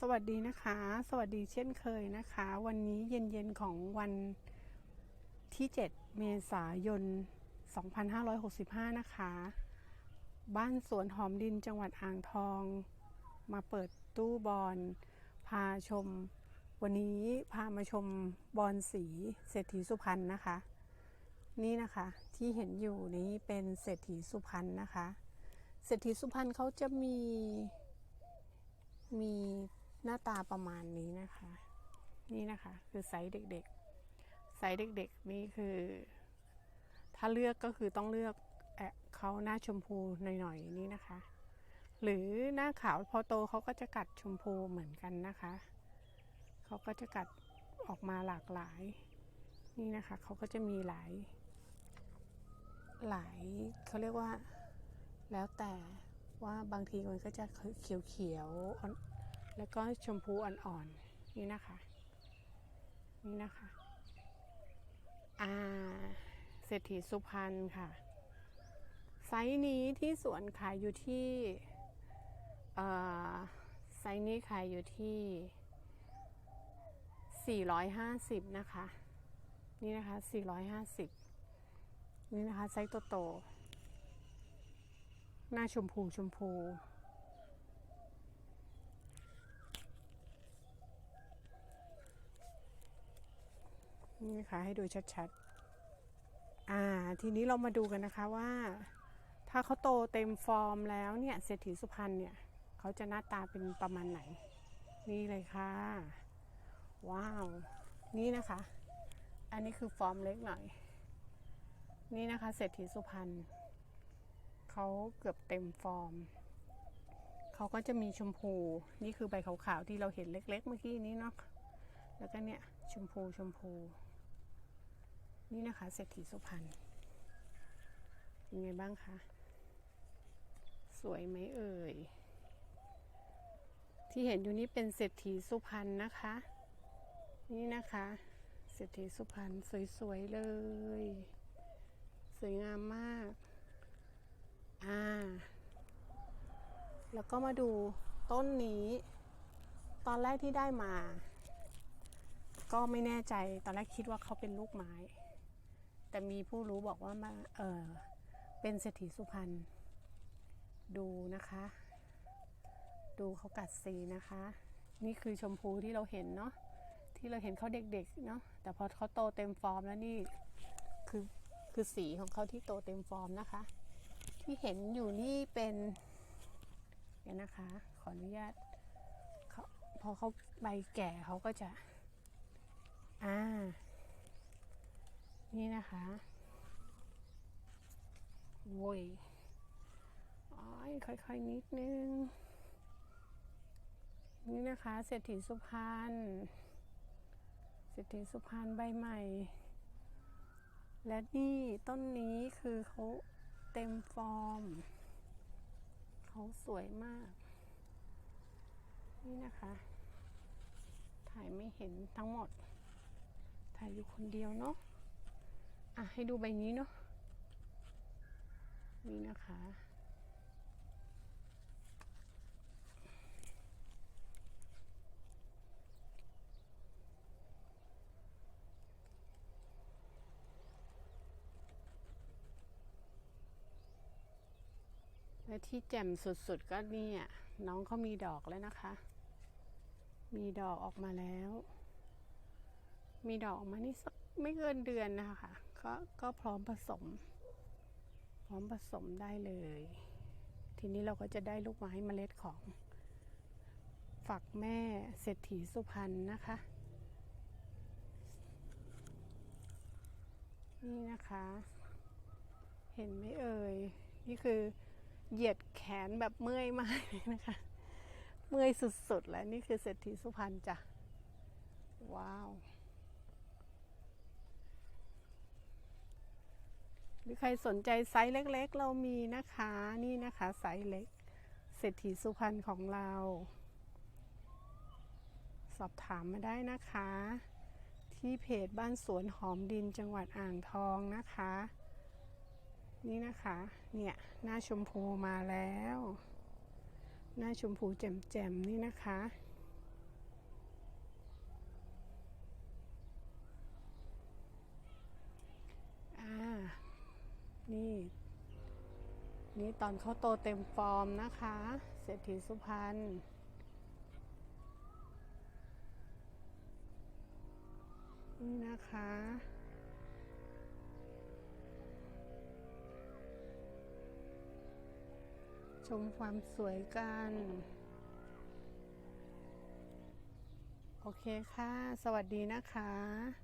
สวัสดีนะคะ สวัสดีเช่นเคยนะคะ วันนี้เย็นๆของวันที่ 7 เมษายน 2565 นะคะ บ้านสวนหอมดินจังหวัดอ่างทอง มาเปิดตู้บอลพาชม วันนี้พามาชมบอลสีเศรษฐีสุพรรณนะคะ นี่นะคะที่เห็นอยู่นี้เป็นเศรษฐีสุพรรณนะคะ เศรษฐีสุพรรณเขาจะมีมี หน้าตาประมาณนี้นะคะ นี่นะคะคือไซส์เด็กๆ ไซส์เด็กๆนี่คือ ถ้าเลือกก็คือต้องเลือกแอะเขาหน้าชมพูหน่อยๆนี่นะคะ หรือหน้าขาวพอโตเขาก็จะกัดชมพูเหมือนกันนะคะเขาก็จะกัดออกมาหลากหลาย นี่นะคะเขาก็จะมีหลาย หลายเขาเรียกว่าแล้วแต่ว่าบางทีมันก็จะเขียวๆอ แล้วก็ชมพูอ่อนๆนี่นะคะ นี่นะคะอ่าเศรษฐีสุพรรณค่ะ ไซส์นี้ที่สวนขายอยู่ที่เอ่อไซส์นี้ขายอยู่ที่ 450 นะคะ นี่นะคะ 450 นี่นะคะ ไซส์โตๆหน้าชมพูชมพู นะคะ ให้ดูชัดๆ อ่า ทีนี้เรามาดูกันนะคะว่า ถ้าเขาโตเต็มฟอร์มแล้วเนี่ยเศรษฐีสุพรรณเนี่ยเขาจะหน้าตาเป็นประมาณไหน นี่เลยค่ะ ว้าว นี่นะคะ อันนี้คือฟอร์มเล็กหน่อย นี่นะคะเศรษฐีสุพรรณเขาเกือบเต็มฟอร์มเขาก็จะมีชมพู นี่คือใบขาวๆที่เราเห็นเล็ก ๆ เมื่อกี้นี้เนาะ แล้วก็เนี่ยชมพูชมพู นี่นะคะเศรษฐีสุพรรณเป็นไงบ้างคะ สวยไหมเอ่ย ที่เห็นอยู่นี่เป็นเศรษฐีสุพรรณนะคะ นี่นะคะ เศรษฐีสุพรรณสวยๆเลย สวยงามมาก อ่า แล้วก็มาดูต้นนี้ ตอนแรกที่ได้มา ก็ไม่แน่ใจ ตอนแรกคิดว่าเขาเป็นลูกไม้ แต่มีผู้รู้บอกว่ามาเออเป็นเศรษฐีสุพรรณดูนะคะ ดูเขากัดสีนะคะ นี่คือชมพูที่เราเห็นเนาะที่เราเห็นเขาเด็กๆเนาะแต่พอเขาโตเต็มฟอร์มแล้วนี่คือคือสีของเขาที่โตเต็มฟอร์มนะคะ ที่เห็นอยู่นี่เป็นเดี๋ยวนะคะ ขออนุญาตเขาพอเขาใบแก่เขาก็จะ อ่า นี่นะคะโว้ยอ้อยค่อยๆ นิดนึง นี่นะคะเศรษฐีสุพรรณเศรษฐีสุพรรณใบใหม่ และนี่ต้นนี้คือเขาเต็มฟอร์ม เขาสวยมาก นี่นะคะ ถ่ายไม่เห็นทั้งหมด ถ่ายอยู่คนเดียวเนาะ อะให้ดูใบนี้เนาะนี่นะคะ และที่แจ่มสุดๆก็นี่ยน้องเขามีดอกแล้วนะคะ มีดอกออกมาแล้ว มีดอกออกมานี่สักไม่เกินเดือนนะคะ ก็ก็พร้อมผสม พร้อมผสมได้เลย ทีนี้เราก็จะได้ลูกไม้เมล็ดของ ฝักแม่เศรษฐีสุพรรณนะคะ นี่นะคะ เห็นไหมเอ่ย นี่คือเหยียดแขนแบบเมื่อยมากเลยนะคะ เมื่อยสุดๆ แล้วนี่คือเศรษฐีสุพรรณจ้ะ ว้าว รือใครสนใจไซส์เล็ก ๆ เรามีนะคะนี่นะคะไซส์เล็กเศรษฐีสุพรรณของเรา สอบถามมาได้นะคะ ที่เพจบ้านสวนหอมดินจังหวัดอ่างทองนะคะ นี่นะคะ เนี่ยหน้าชมพูมาแล้ว หน้าชมพูแจ่มๆนี่นะคะ นี้ตอนเขาโตเต็มฟอร์มนะคะ เศรษฐีสุพรรณนี่นะคะ ชมความสวยกัน โอเคค่ะ สวัสดีนะคะ